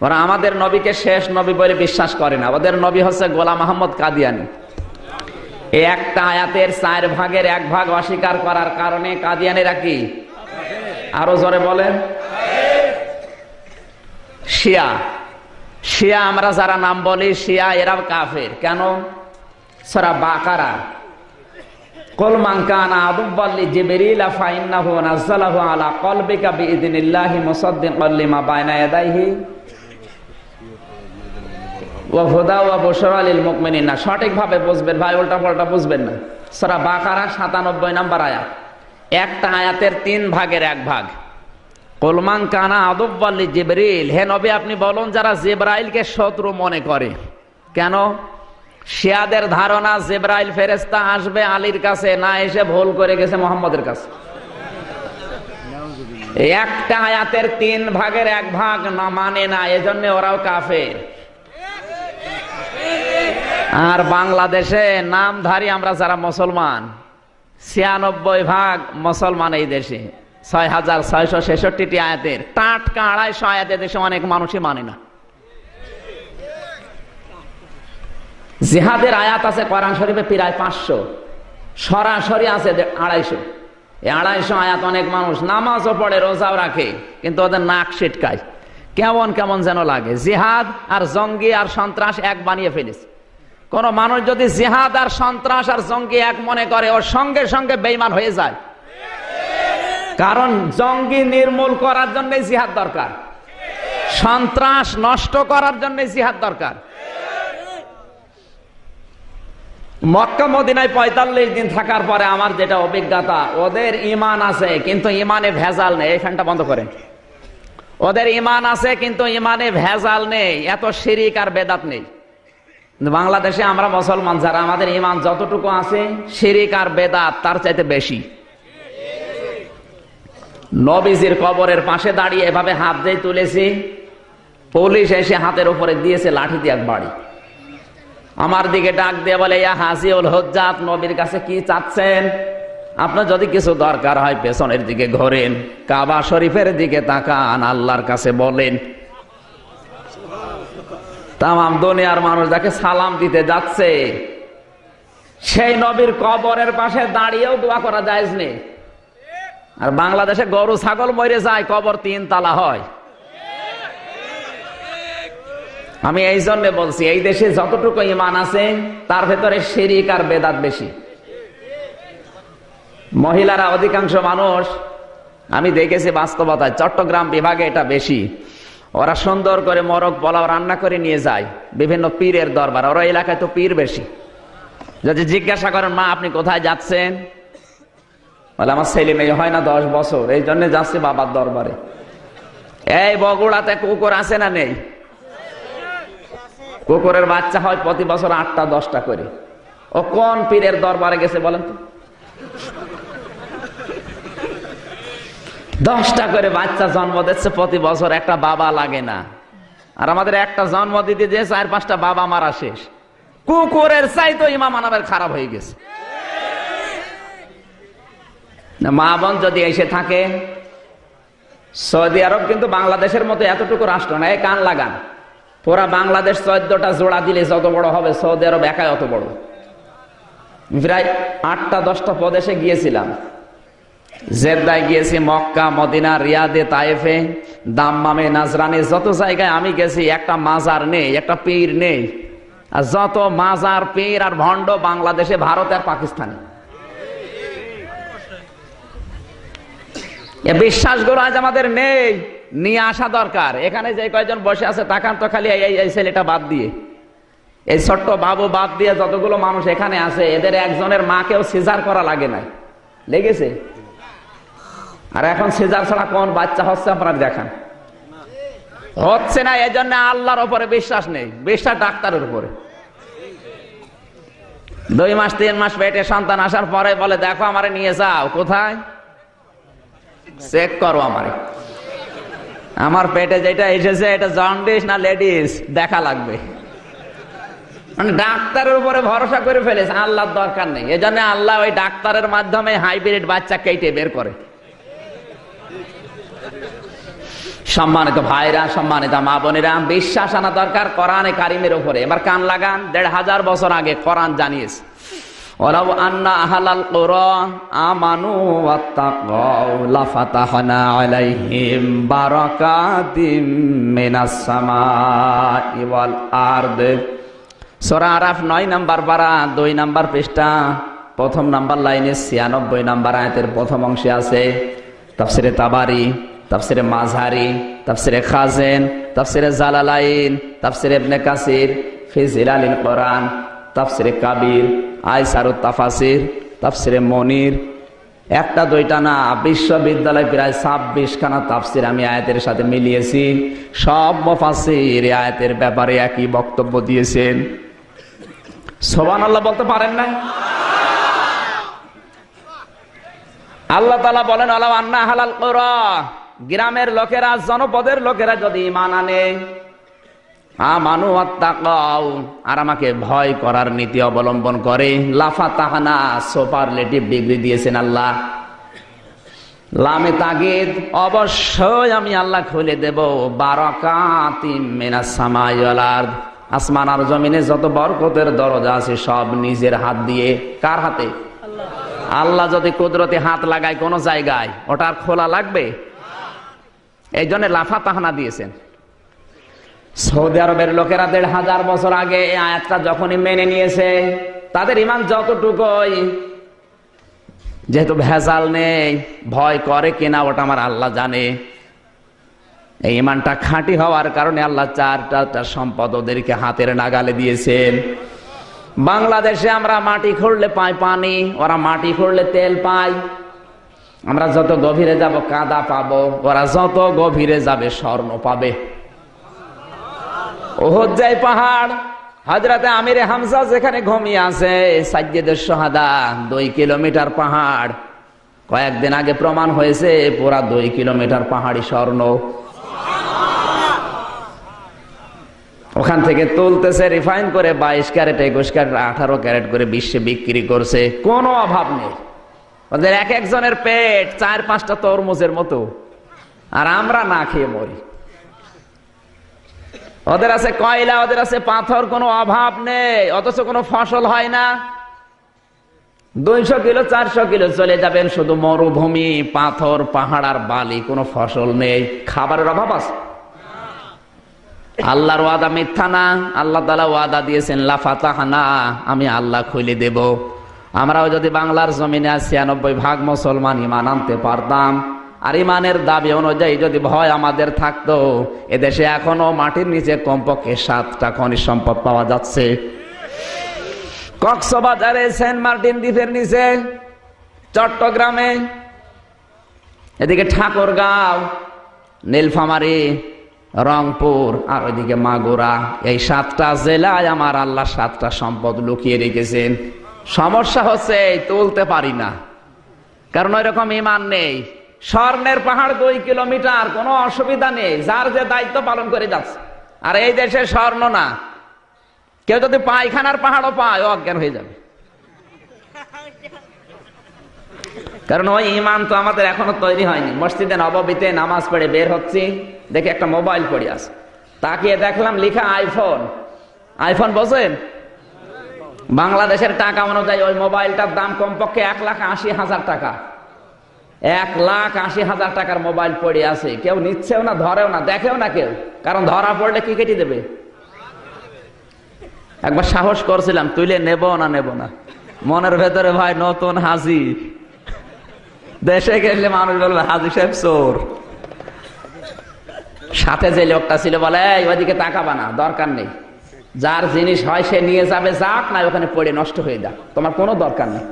ওরা আমাদের নবীকে শেষ নবী বলে বিশ্বাস করে না। ওদের নবী হচ্ছে গোলাম আহমদ কাদিয়ানি। এই একটা আয়াতের চার ভাগের এক ভাগ অস্বীকার করার কারণে কাদিয়ানিরা কি? আরও জোরে বলেন। শিয়া। শিয়া আমরা যারা নাম বলি, শিয়া এরা কাফের। কেন? সরা বাকারা। কল মানকানা আদুব্বাল্লি ওয়া হুদা ওয়া বুশরা লিল মুমিনিন। না সঠিকভাবে বুঝবেন, ভাই উল্টা পাল্টা বুঝবেন না। সূরা বাকারা 97 নম্বর আয়াত। একটা আয়াতের তিন ভাগের এক ভাগ। কলমান কানা আদব্বাল্লি জিবরিল। হে নবী, আপনি বলুন, যারা জিব্রাইলকে শত্রু মনে করে। কেন? শিয়াদের ধারণা জিব্রাইল ফেরেস্তা আসবে আলীর কাছে, না এসে ভুল করে গেছে মোহাম্মদের কাছে। একটা আয়াতের তিন ভাগের এক ভাগ না মানে না, এজন্য ওরাও কাফের। আর বাংলাদেশে নামধারী আমরা যারা মুসলমান, ছিয়ানব্বই ভাগ মুসলমান এই দেশে। ছয় হাজার ছয়শো ছেষট্টিটি আয়াতের, টাটকা আড়াইশো আয়াতের দেশে অনেক মানুষই মানে না। জিহাদের আয়াত আছে কোরআন শরীফে প্রায় পাঁচশো, সরাসরি আছে আড়াইশো। এই আড়াইশো আয়াত অনেক মানুষ নামাজও পড়ে, রোজাও রাখে, কিন্তু ওদের নাক ছিটকায়। কেমন কেমন যেন লাগে। জিহাদ আর জঙ্গি আর সন্ত্রাস এক বানিয়ে ফেলেছে। কোন মানুষ যদি জিহাদ আর সন্ত্রাস আর জঙ্গি এক মনে করে ওর সঙ্গে সঙ্গে বেইমান হয়ে যায়। কারণ জঙ্গি নির্মূল করার জন্য জিহাদ দরকার। সন্ত্রাস নষ্ট করার জন্য জিহাদ দরকার। মক্কা মদিনায় পঁয়তাল্লিশ দিন থাকার পরে আমার যেটা অভিজ্ঞতা, ওদের ইমান আছে, কিন্তু ইমানে ভেজাল নেই। এই ফ্যানটা বন্ধ করেন। ওদের ইমান আছে, কিন্তু ইমানে ভেজাল নেই। এত শিরিক আর বেদাত নেই। বাংলাদেশে আমরা মুসলমান, যারা আমাদের ইমান যতটুকু আছে, শিরিক আর বেদাত তার চাইতে বেশি। নবীজির কবরের পাশে দাঁড়িয়ে এভাবে হাত দিয়ে তুলেছি, পুলিশ এসে হাতের উপরে দিয়েছে লাঠি দিয়ে এক বাড়ি। আমার দিকে ডাক দিয়ে বলে, ইয়া হাসিউল হজ্জাত, নবীর কাছে কি চাচ্ছেন? আপনার যদি কিছু দরকার হয়, পেছনের দিকে ঘোরেন, কাবা শরীফের দিকে তাকান, আল্লাহর কাছে বলেন। তাম দুনিয়ার মানুষ যাকে সালাম দিতে যাচ্ছে, সেই নবীর কবরের পাশে দাঁড়িয়েও দোয়া করা যায় আর বাংলাদেশে গরু, ছাগল মরে যায়, কবর তিন তালা হয়। আমি এই জন্য বলছি, এই দেশে যতটুকু ইমান আছে, তার ভেতরে শিরিক আর বেদাত বেশি। মহিলারা অধিকাংশ মানুষ, আমি দেখেছি বাস্তবতায়, চট্টগ্রাম বিভাগে এটা বেশি। ওরা সুন্দর করে মরক পোলাও রান্না করে নিয়ে যায়। বিভিন্ন পীরের দরবার, ওরা এলাকায় তো পীর বেশি। যদি জিজ্ঞাসা করেন, মা, আপনি কোথায় যাচ্ছেন? বলে, আমার ছেলে মেয়ে হয় না দশ বছর, এই জন্য যাচ্ছে বাবার দরবারে। এই বগুড়াতে কুকুর আছে না নেই? কুকুরের বাচ্চা হয় প্রতি বছর আটটা, দশটা করে। ও কোন পীরের দরবারে গেছে বলেন তো? দশটা করে বাচ্চা জন্ম দিচ্ছে প্রতি বছর, একটা বাবা লাগে না। আর আমাদের একটা জন্ম দিতে যে চার পাঁচটা বাবা মারা শেষ। কুকুরের চাই তো ইমাম আনাবের খারাপ হয়ে গেছে। মা বোন যদি এসে থাকে, সৌদি আরব কিন্তু বাংলাদেশের মতো এতটুকু রাষ্ট্র না কান লাগান। পুরা বাংলাদেশ চোদ্দটা জোড়া দিলে যত বড় হবে, সৌদি আরব একাই অত বড়। প্রায় আটটা, দশটা প্রদেশে গিয়েছিলাম। জেদ্দায় গিয়েছি মক্কা, মদিনা, রিয়াদে, তায়েফে। দাম্মামে, নাজরানে, যত জায়গায় আমি গেছি, একটা মাজার নেই, একটা পীর নেই। আর যত মাজার, পীর আর ভণ্ড বাংলাদেশে, ভারত আর পাকিস্তানে। এ বিশ্বাসগুলো আজ আমাদের নেই, নিয়ে আসা দরকার। এখানে যে কয়জন বসে আছে, তাকান তো খালি এই ছেলেটা বাদ দিয়ে। এই ছোট্ট বাবু বাদ দিয়ে যতগুলো মানুষ এখানে আছে, এদের একজনের মাকেও সিজার করা লাগে না লেগেছে? আর এখন সেজার ছাড়া কোন বাচ্চা হচ্ছে আপনারা দেখান। হচ্ছে না এই জন্য আল্লাহর উপরে বিশ্বাস নেই। বিশ্বাস ডাক্তারের উপরে। দুই মাস, তিন মাস পেটে সন্তান আসার পরে বলে, দেখো আমারে নিয়ে যাও। কোথায়? চেক করো আমারে। আমার পেটে যেটা এসেছে, এটা জন্ডিস না লেডিস? দেখা লাগবে। মানে ডাক্তারের উপরে ভরসা করে ফেলেছে, আল্লাহর দরকার নেই। এজন্য আল্লাহ ওই ডাক্তারের মাধ্যমে হাইব্রিড বাচ্চা কেটে বের করে। সম্মানিত ভাইরা, সম্মানিত মা বোনেরা, বিশ্বাস আনা দরকার কোরআনে কারিমের উপরে। এবার কান লাগান, দেড় হাজার বছর আগে কোরআন জানিয়েছে আন্না আমানু ওয়াত্তাকাউ লাফাতাহনা আলাইহিম বারাকাতিম মিনাস সামাই ওয়াল আরদ। সূরা আরাফ 9 নাম্বার পারা 2 নাম্বার পৃষ্ঠা, প্রথম নাম্বার লাইনে 96 নাম্বার আয়াতের প্রথম অংশে আছে, তাফসিরে তাবারি। তাফসিরে মাঝহারি, তাফসিরে খাজেন, তাফসিরে জালালাইন, তাফসিরে ইবনে কাসির, ফি জিলালিল কোরআন, তাফসিরে কাবির, আইসারুত তাফাসির, তাফসিরে মনির। একটা দুইটা না, বিশ্ববিদ্যালয় প্রায় ছাব্বিশ খানা তাফসির আমি আয়াতের সাথে মিলিয়েছি। সব মফাসির আয়াতের ব্যাপারে একই বক্তব্য দিয়েছেন। সোবান আল্লাহ বলতে পারেন না আল্লাহ তালা বলেন আল্লাহ আন্না হালাল করা গ্রামের লোকেরা, জনপদের লোকেরা যদি ইমান আনে, আমানু আত্মাকাও আর আমাকে ভয় করার নীতি অবলম্বন করে। লাফা তাহানা সুপারলেটিভ ডিগ্রি দিয়েছেন আল্লাহ। লামে তাগিদ, অবশ্যই আমি আল্লাহ খুলে দেব। বারকাতি সামাইয়ালার আসমান আর জমিনে যত বরকতের দরজা আছে, সব নিজের হাত দিয়ে। কার হাতে? আল্লাহ যদি কুদরতে হাত লাগায় কোন জায়গায়, ওটা আর খোলা লাগবে? এই জন্য লাফা তাহানা দিয়েছেন। সৌদি আরবের লোকেরা দেড় হাজার বছর আগে আয়াতটা যখনই মেনে নিয়েছে, তাদের ইমান যতটুকুই, যেহেতু ভেজাল নেই, ভয় করে কিনা ওটা আমার আল্লাহ জানে। এই ইমানটা খাঁটি হওয়ার কারণে আল্লাহ চারটা সম্পদ ওদেরকে হাতের নাগালে দিয়েছেন। বাংলাদেশে আমরা মাটি খুঁড়লে পাই পানি, ওরা মাটি খুঁড়লে তেল পাই আমরা যত গভীরে যাব, কাদা পাবো, ওরা যত গভীরে যাবে, স্বর্ণ পাবে। ওহজ্জাই পাহাড় হাজরাতে আমিরে হামজা যেখানে ঘুমিয়ে আছে, সাজ্জেদের সোহাদা, দুই কিলোমিটার পাহাড়। কয়েকদিন আগে প্রমাণ হয়েছে, পুরা দুই কিলোমিটার পাহাড়ি স্বর্ণ। ওখান থেকে তুলতেছে, রিফাইন করে বাইশ ক্যারেট, একুশ ক্যারেট, আঠারো ক্যারেট করে বিশ্বে বিক্রি করছে। কোনো অভাব নেই। ওদের এক একজনের পেট চার পাঁচটা তরমুজের মতো। আর আমরা না খেয়ে মরি। ওদের আছে কয়লা, ওদের আছে পাথর, কোনো অভাব নেই, অথচ কোনো ফসল হয় না। দুইশো কিলো, চারশো কিলো চলে যাবেন শুধু মরুভূমি, পাথর, পাহাড় আর বালি, কোনো ফসল নেই। খাবারের অভাব আছে? আল্লাহর ওয়াদা মিথ্যা না, আল্লাহ তালা ওয়াদা দিয়েছেন, লাফাতাহানা, আমি আল্লাহ খুলে দেব। আমরাও যদি বাংলার জমিনে ছিয়ানব্বই ভাগ মুসলমান ইমান আনতে পারতাম। আর ইমানের দাবি অনুযায়ী যদি ভয় আমাদের থাকতো, এদেশে এখনও মাটির নিচে কমপক্ষে সাতটা খনিজ সম্পদ পাওয়া যাচ্ছে। কক্সবাজারে সেন্ট মার্টিন দ্বীপের নিচে, চট্টগ্রামে, এদিকে ঠাকুরগাঁও, নীলফামারি, রংপুর, আর ওইদিকে মাগুরা। এই সাতটা জেলায় আমার আল্লাহ সাতটা সম্পদ লুকিয়ে রেখেছেন। সমস্যা হচ্ছে তুলতে পারি না। কারণ ওই রকম ইমান নেই। স্বর্ণের পাহাড় দুই কিলোমিটার, কোনো অসুবিধা নেই। যার যে দায়িত্ব পালন করে যাচ্ছে। আর এই দেশে স্বর্ণ না। কেউ যদি পায়খানার পাহাড়ও পায় অজ্ঞান হয়ে যাবে। কারণ ওই ইমান তো আমাদের এখনও তৈরি হয়নি। মসজিদে নববীতে নামাজ পড়ে বের হচ্ছি। দেখে একটা মোবাইল পড়ে আছে। তাকিয়ে দেখলাম লিখা আইফোন। আইফোন বোঝেন? বাংলাদেশের টাকা অনুযায়ী ওই মোবাইলটার দাম কমপক্ষে এক লাখ আশি হাজার টাকা। এক লাখ আশি হাজার টাকার মোবাইল পড়ে আছে। কেউ নিচ্ছেও না ধরেও না দেখেও না কেউ। কারণ ধরা পড়লে কি কেটে দেবে? একবার সাহস করছিলাম তুলে নেব না নেব না। মনের ভেতরে ভাই নতুন হাজি। দেশে গেলে মানুষ বলবে হাজি সাহেব চোর। সাথে যে লোকটা ছিল বলে "এই, ওইদিকে তাকাবা না দরকার নেই। যার জিনিস হয় সে নিয়ে যাবে, যাক না, ওখানে পড়ে নষ্ট হয়ে যাক। তোমার কোনো দরকার নেই।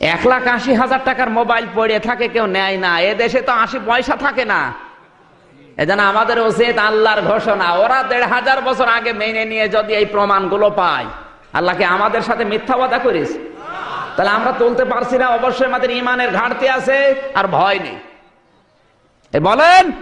এক লাখ আশি হাজার টাকার মোবাইল পড়ে থাকে, কেউ নেয় না। এ দেশে তো আশি পয়সা থাকে না। এজন্য আমাদের উচিত আল্লাহর ঘোষণা, ওরা দেড় হাজার বছর আগে মেনে নিয়ে যদি এই প্রমাণগুলো পায় আল্লাহকে আমাদের সাথে মিথ্যা কথা করিস? তাহলে আমরা তুলতে পারছি না, অবশ্যই আমাদের ইমানের ঘাটতি আছে, আর ভয় নেই। বলেন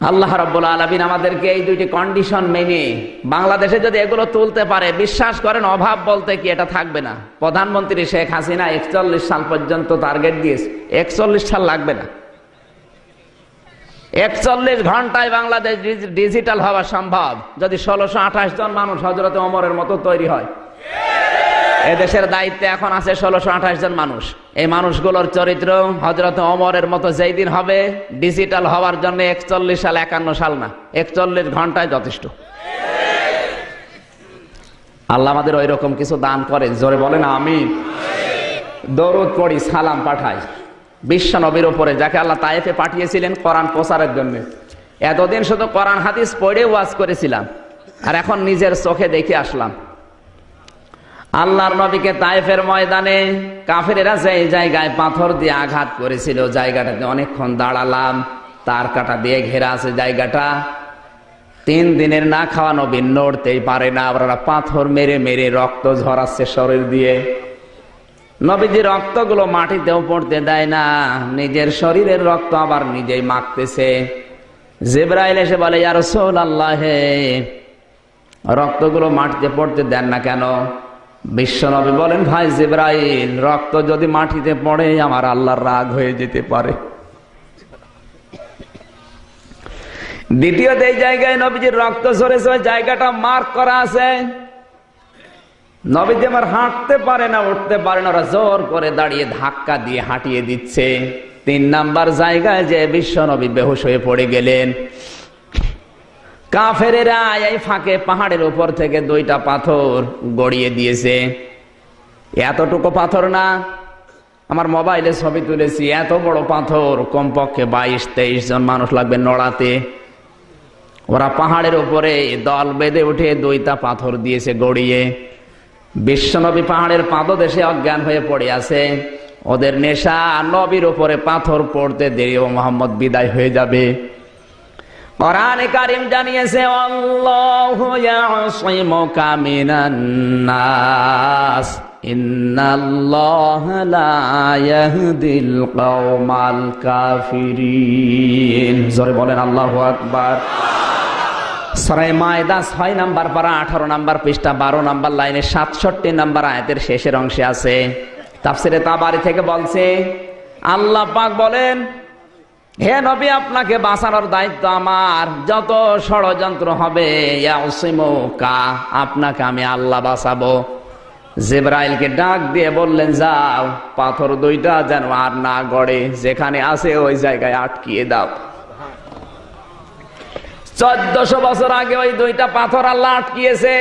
আল্লাহ রব্বুল আলমিন আমাদেরকে এই দুইটি কন্ডিশন মেনে বাংলাদেশে যদি এগুলো তুলতে পারে, বিশ্বাস করেন, অভাব বলতে কি এটা থাকবে না। প্রধানমন্ত্রী শেখ হাসিনা একচল্লিশ সাল পর্যন্ত টার্গেট দিয়েছে। একচল্লিশ সাল লাগবে না। একচল্লিশ ঘন্টায় বাংলাদেশ ডিজি- ডিজিটাল হওয়া সম্ভব। যদি ষোলোশো আঠাশ জন মানুষ হজরতে অমরের মতো তৈরি হয়। এদেশের দায়িত্বে এখন আছে ষোলোশো আঠাশ জন মানুষ। এই মানুষগুলোর চরিত্র হজরত অমরের মতো যেই দিন হবে ডিজিটাল হওয়ার জন্য একচল্লিশ সাল, একান্ন সাল না, একচল্লিশ ঘন্টায় যথেষ্ট। আল্লাহ আমাদের ওই রকম কিছু দান করে জোরে বলেন আমি দরুদ পড়ি, সালাম পাঠাই। বিশ্ব নবীর উপরে, যাকে আল্লাহ তায়েফে পাঠিয়েছিলেন কোরআন প্রচারের জন্য। এতদিন শুধু কোরআন হাদিস পড়ে ওয়াজ করেছিলাম, আর এখন নিজের চোখে দেখে আসলাম। আল্লাহর নবীকে তাইফের ময়দানে কাফেরেরা যেই জায়গায় পাথর দিয়ে আঘাত করেছিল, জায়গাটাতে অনেকক্ষণ দাঁড়ালাম, তার কাটা দিয়ে ঘেরা আছে জায়গাটা। তিন দিনের না খাওয়া নবী নড়তেই পারে না ওরা পাথর মেরে মেরে রক্ত ঝরাচ্ছে শরীর দিয়ে। নবীজি রক্তগুলো মাটিতেও পড়তে দেয় না, নিজের শরীরের রক্ত আবার নিজেই মাখতেছে। জেব্রাইল এসে বলে ইয়ার সোল আল্লাহ রক্তগুলো মাটিতে পড়তে দেন না কেন? বিশ্বনবী বলেন, ভাই জিব্রাইল, রক্ত যদি মাটিতে পড়ে, আমার আল্লাহর রাগ হয়ে যেতে পারে। দ্বিতীয়ত, এই জায়গায় নবীজির রক্ত ওই জায়গাটা মার্ক করা আছে। নবীজি আমার হাঁটতে পারে না, উঠতে পারে না, ওরা জোর করে দাঁড়িয়ে ধাক্কা দিয়ে হাঁটিয়ে দিচ্ছে। তিন নাম্বার জায়গায় যে বিশ্ব নবী বেহুশ হয়ে পড়ে গেলেন। কাফেরেরা এই ফাঁকে পাহাড়ের উপর থেকে দুইটা পাথর গড়িয়ে দিয়েছে। এতটুকু পাথর না, আমার মোবাইলে ছবি তুলেছি, এত বড় পাথর, কমপক্ষে বাইশ, তেইশ জন মানুষ লাগবে নড়াতে। ওরা পাহাড়ের উপরে দল বেঁধে উঠে দুইটা পাথর দিয়েছে গড়িয়ে। বিশ্বনবী পাহাড়ের পাদদেশে অজ্ঞান হয়ে পড়ে আছে। ওদের নেশা নবীর উপরে পাথর পড়তে দেরি ও মোহাম্মদ বিদায় হয়ে যাবে। কোরআনে কারিম জানিয়েছে, আল্লাহু ইয়াসিমুকা মিনান নাস, ইন্নাল্লাহা লা ইয়াহদিল কওমাল কাফিরিন। জোরে বলেন, আল্লাহু আকবার। সরাই মায়দা ছয় নাম্বার পারা আঠারো নাম্বার পৃষ্ঠা, বারো নাম্বার লাইনে সাতষট্টি নাম্বার আয়াতের শেষের অংশে আছে। তাফসিরে তাবারি থেকে বলছে, আল্লাহ পাক বলেন হে নবী, আপনাকে বাঁচানোর দায়িত্ব আমার। যত ষড়যন্ত্র হবে কা আপনাকে আমি আল্লাহ বাঁচাবো। জেব্রাইলকে ডাক দিয়ে বললেন, যাও, পাথর দুইটা যেন আর না গড়ে, যেখানে আছে ওই জায়গায় আটকিয়ে দাও। চোদ্দশো বছর আগে ওই দুইটা পাথর আল্লাহ আটকিয়েছে।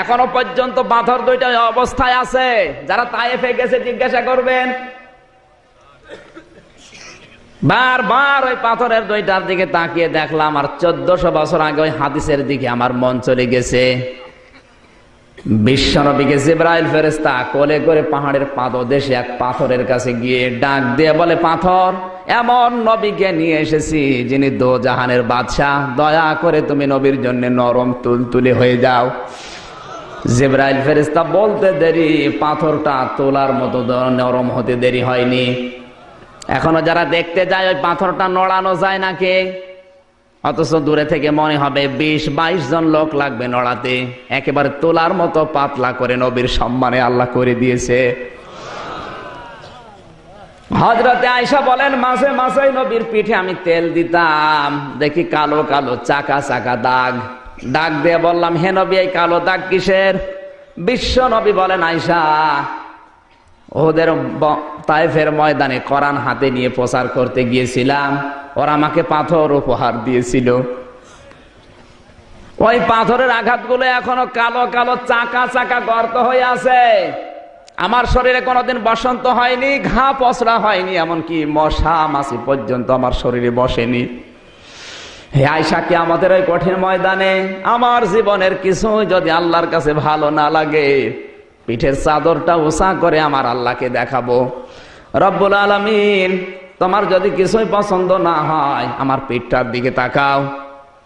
এখনও পর্যন্ত পাথর দুইটা অবস্থায় আছে। যারা তাইফে গেছে, জিজ্ঞাসা করবেন বারবার ওই পাথরের দুইটার দিকে তাকিয়ে দেখলাম, আর চোদ্দশো বছর আগে ওই হাদিসের দিকে আমার মন চলে গেছে। বিশ্বনবীকে জিব্রাইল ফেরেস্তা কোলে করে পাহাড়ের পাদদেশে এক পাথরের কাছে গিয়ে ডাক দিয়ে বলে, পাথর, এমন নবীকে নিয়ে এসেছি যিনি দো জাহানের বাদশাহ। দয়া করে তুমি নবীর জন্য নরম তুলতুলে হয়ে যাও। জিব্রাইল ফেরেস্তা বলতে দেরি, পাথরটা তোলার মতো নরম হতে দেরি হয়নি। এখনও যারা দেখতে যায়, ওই পাথরটা নড়ানো যায় নাকি অথচ দূরে থেকে মনে হবে বিশ, বাইশ জন লোক লাগবে নড়াতে। একেবারে তোলার মতো পাতলা করে নবীর সম্মানে আল্লাহ করে দিয়েছে। হজরতে আয়সা বলেন মাসে মাসে নবীর পিঠে আমি তেল দিতাম। দেখি কালো কালো, চাকা চাকা দাগ। দাগ দিয়ে বললাম, হে নবী, এই কালো দাগ কিসের? বিশ্ব নবী বলেন আয়সা ওদের তাইফের ময়দানে কোরআন হাতে নিয়ে প্রচার করতে গিয়েছিলাম। ওরা আমাকে পাথর উপহার দিয়েছিল। ওই পাথরের আঘাতগুলো এখনও কালো কালো, চাকা চাকা গর্ত হয়ে আছে। আমার শরীরে কোনোদিন বসন্ত হয়নি, ঘা পচড়া হয়নি, এমনকি মশা, মাছি পর্যন্ত আমার শরীরে বসেনি। হে আয়সা কি আমাদের ওই কঠিন ময়দানে আমার জীবনের কিছু যদি আল্লাহর কাছে ভালো না লাগে পিঠের চাদরটা উষা করে আমার আল্লাহকে দেখাবো। রব্বুল আলমিন, তোমার যদি কিছুই পছন্দ না হয়, আমার পিঠটার দিকে তাকাও।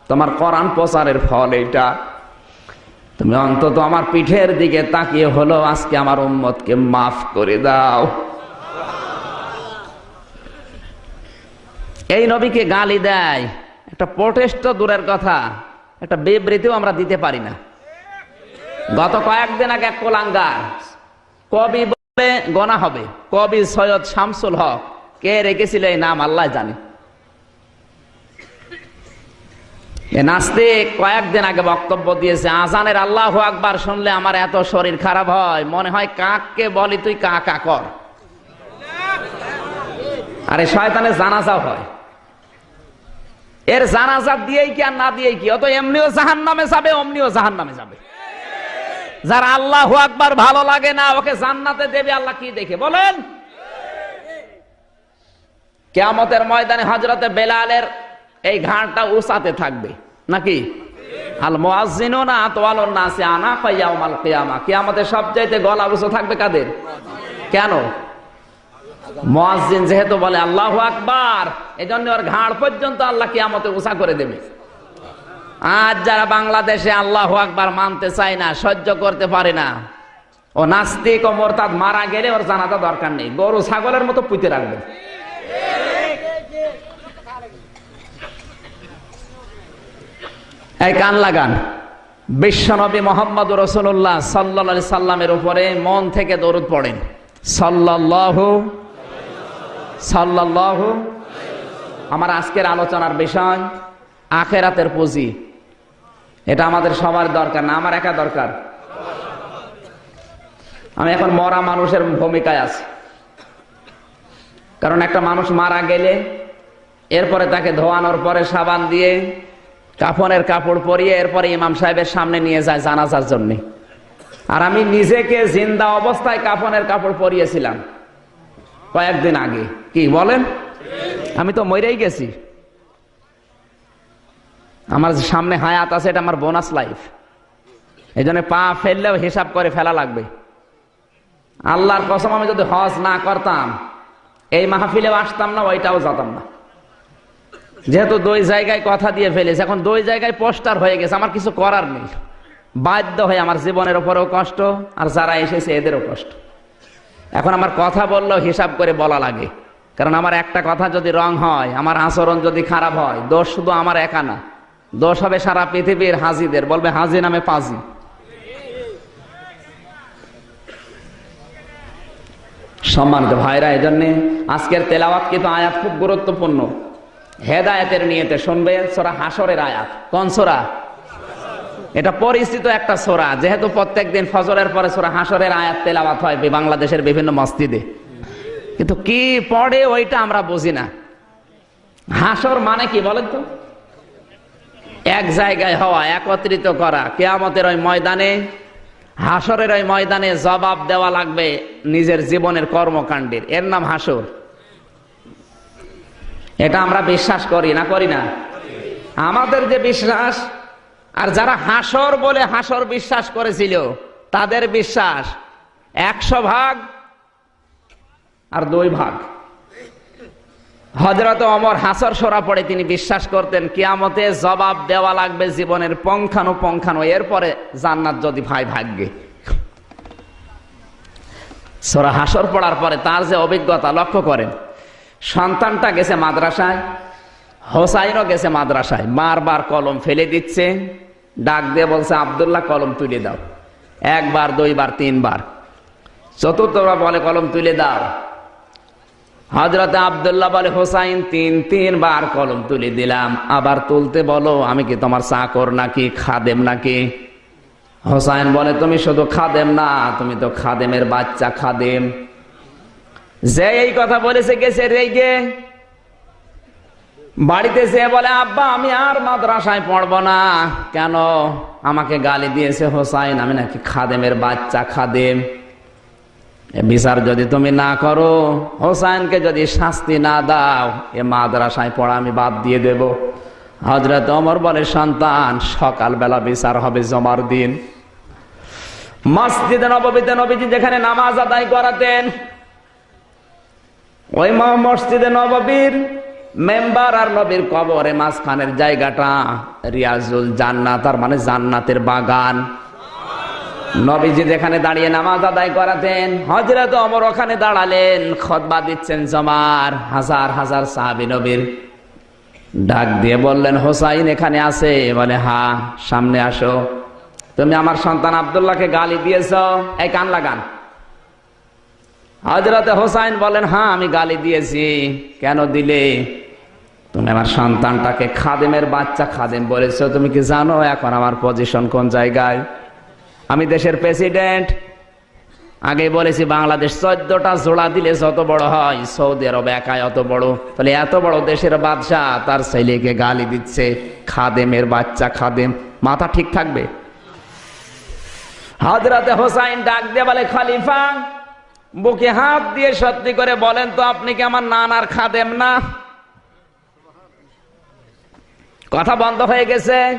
তোমার করান প্রচারের ফল এটা তুমি অন্তত আমার পিঠের দিকে তাকিয়ে হলো আজকে আমার উম্মতকে মাফ করে দাও। এই নবীকে গালি দেয়। একটা প্রোটেস্ট তো দূরের কথা, একটা বিবৃতিও আমরা দিতে পারি না। গত কয়েকদিন আগে এক কোলাঙ্গার, কবি বলে গনা হবে, কবি সৈয়দ শামসুল হক, কে রেখেছিল এই নাম আল্লাহ জানে। এ নাস্তিক কয়েকদিন আগে বক্তব্য দিয়েছে, আজানের আল্লাহ আকবার শুনলে আমার এত শরীর খারাপ হয়, মনে হয় কাককে বলি তুই কা কা কর। আরে শয়তানের জানাজাও হয়। এর জানাজা দিয়েই কি আর না দিয়েই কি? অত এমনিও জাহান নামে যাবে, অমনিও জাহান নামে যাবে। যার আল্লাহ আকবার ভালো লাগে না, ওকে জান্নাতে দেবে, আল্লাহ কি দেখে? বলেন। কেয়ামতের ময়দানে হজরতে বেলালের এই ঘাটটা উসাতে থাকবে, নাকি? না কাইয়াউমাল কিয়ামা। কিয়ামতের গলা থাকবে কাদের? কেন? যেহেতু বলে আল্লাহু আকবার, এজন্য ওর ঘাড় পর্যন্ত আল্লাহ কিয়ামতে উঁচা করে দেবে। আজ যারা বাংলাদেশে আল্লাহ আকবার মানতে চায় না, সহ্য করতে পারে না, ও নাস্তিক ও মোরতাদ মারা গেলে ওর জানাটা দরকার নেই। গরু, ছাগলের মতো পুঁতে রাখবে। এই কান লাগান। বিশ্বনবী মোহাম্মদ রসুল্লাহ সাল্লা সাল্লামের উপরে মন থেকে দরুদ পড়েন। সাল্লাহ সাল্লাহ আমার আজকের আলোচনার বিষয়, আখেরাতের পুঁজি। এটা আমাদের সবার দরকার না, আমার একা দরকার। আমি এখন মরা মানুষের ভূমিকায় আছি। কারণ একটা মানুষ মারা গেলে, এরপরে তাকে ধোয়ানোর পরে সাবান দিয়ে, কাফনের কাপড় পরিয়ে, এরপরে ইমাম সাহেবের সামনে নিয়ে যায় জানাজার জন্য। আর আমি নিজেকে জিন্দা অবস্থায় কাফনের কাপড় পরিয়েছিলাম কয়েকদিন আগে। কি, বলেন? আমি তো মরেই গেছি। আমার সামনে হায়াত আছে, এটা আমার বোনাস লাইফ এই জন্য পা ফেললেও হিসাব করে ফেলা লাগবে। আল্লাহর কসম, আমি যদি হজ না করতাম, এই মাহফিলেও আসতাম না, ওইটাও যেতাম না। যেহেতু দুই জায়গায় কথা দিয়ে ফেলেছে, এখন দুই জায়গায় পোস্টার হয়ে গেছে, আমার কিছু করার নেই। বাধ্য হয়ে আমার জীবনের ওপরেও কষ্ট, আর যারা এসেছে এদেরও কষ্ট। এখন আমার কথা বললেও হিসাব করে বলা লাগে। কারণ আমার একটা কথা যদি রং হয়, আমার আচরণ যদি খারাপ হয়, দোষ শুধু আমার একা না। দোষ হবে সারা পৃথিবীর হাজিদের। বলবে হাজি নামে পাজি। সম্মানিত ভাইরা এই জন্যে আজকের তেলাওয়াত কিন্তু আয়াত খুব গুরুত্বপূর্ণ। হেদায়তের নিয়েতে শুনবে সোরা হাসরের আয়াত। কোন সোরা? এটা পরিচিত একটা সোরা, যেহেতু প্রত্যেক দিন ফজরের পরে সোরা হাসরের আয়াত তেলাওয়াত হয় বাংলাদেশের বিভিন্ন মসজিদে। কিন্তু কি পড়ে ওইটা আমরা বুঝি না। হাসর মানে কি বলেন তো? এক জায়গায় হওয়া, একত্রিত করা। কেয়ামতের ওই ময়দানে হাসরের ওই ময়দানে জবাব দেওয়া লাগবে নিজের জীবনের কর্মকাণ্ডের। এর নাম হাসর এটা আমরা বিশ্বাস করি না করি না? আমাদের যে বিশ্বাস, আর যারা হাসর বলে হাসর বিশ্বাস করেছিল, তাদের বিশ্বাস একশো ভাগ আর দুই ভাগ। হজরত অমর হাসর সরা পড়ে তিনি বিশ্বাস করতেন, কিয়ামতে জবাব দেওয়া লাগবে জীবনের পঙ্খানো পঙ্খানো এরপরে জান্নাত যদি ভাই ভাগ্যে। সোরা হাসর পড়ার পরে তার যে অভিজ্ঞতা লক্ষ্য করেন, সন্তানটা গেছে মাদ্রাসায়, হোসাইনও গেছে মাদ্রাসায়, বারবার কলম ফেলে দিচ্ছে, ডাক দিয়ে বলছে, আবদুল্লাহ, কলম তুলে দাও। একবার, দুইবার, তিনবার। চতুর্থবার বলে, কলম তুলে দাও। হজরত আবদুল্লাহ বলে, হোসাইন, তিন, তিনবার কলম তুলে দিলাম। আবার তুলতে বলো, আমি কি তোমার চাকর নাকি, খাদেম নাকি? হোসাইন বলে, তুমি শুধু খাদেম না, তুমি তো খাদেমের বাচ্চা, খাদেম। যে এই কথা বলেছে গেছে রেগে। বাড়িতে যে বলে, আব্বা, আমি আর মাদ্রাসায় পড়ব না। কেন? আমাকে গালি দিয়েছে, হোসাইন, আমি নাকি খাদেমের বাচ্চা, খাদেম। বিচার যদি তুমি না করো, হোসাইনকে যদি শাস্তি না দাও, এ মাদ্রাসায় পড়া আমি বাদ দিয়ে দেব। হজরত অমর বলে সন্তান, সকালবেলা বিচার হবে জমার দিন। মসজিদে নবীতে নবীজি যেখানে নামাজ আদায় করাতেন, ওই মসজিদে নববীর মেম্বার আর নবীর কবরে মাঝখানের জায়গাটা রিয়াজুল জান্নাত আর মানে জান্নাতের বাগান। নবীজি যেখানে দাঁড়িয়ে নামাজ আদায় করাতেন। হজরত অমর ওখানে দাঁড়ালেন খতবা দিচ্ছেন জমার। হাজার হাজার সাহাবি নবীর ডাক দিয়ে বললেন, হোসাইন এখানে আছে? বলে, হা, সামনে আসো। তুমি আমার সন্তান আবদুল্লাহকে গালি দিয়েছ, এই কান লাগান। হজরতে হোসাইন বলেন হ্যাঁ আমি গালি দিয়েছি। কেন দিলে? তুমি আমার সন্তানটাকে খাদেমের বাচ্চা খাদেম বলেছ। তুমি কি জানো এখন আমার পজিশন কোন জায়গায়? আমি দেশের প্রেসিডেন্ট। আগে বলেছি, বাংলাদেশ চোদ্দটা জোড়া দিলে যত বড় হয়, সৌদি আরব একাই অত বড়। তাহলে এত বড় দেশের বাদশাহ তার ছেলেকে গালি দিচ্ছে। খাদেমের বাচ্চা খাদেম। মাথা ঠিক থাকবে? হাজরাতে হোসাইন ডাক দিয়ে বলে, খালিফা, বুকে হাত দিয়ে সত্যি করে বলেন তো, আপনি কি আমার নানার খাদেম না? কথা বন্ধ হয়ে গেছে।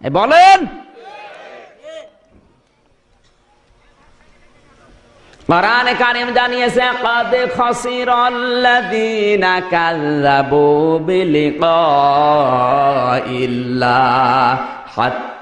বলেন। কোরআনে কারিম জানিয়েছে কদ খসিরাল্লাযীনা কাযযাবু বিলিকাইল্লাহ হাত্তা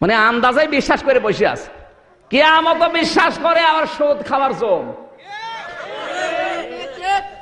মানে আন্দাজে বিশ্বাস করে বসে আছে। কে আমাকে বিশ্বাস করে আবার সুদ খাবার জম।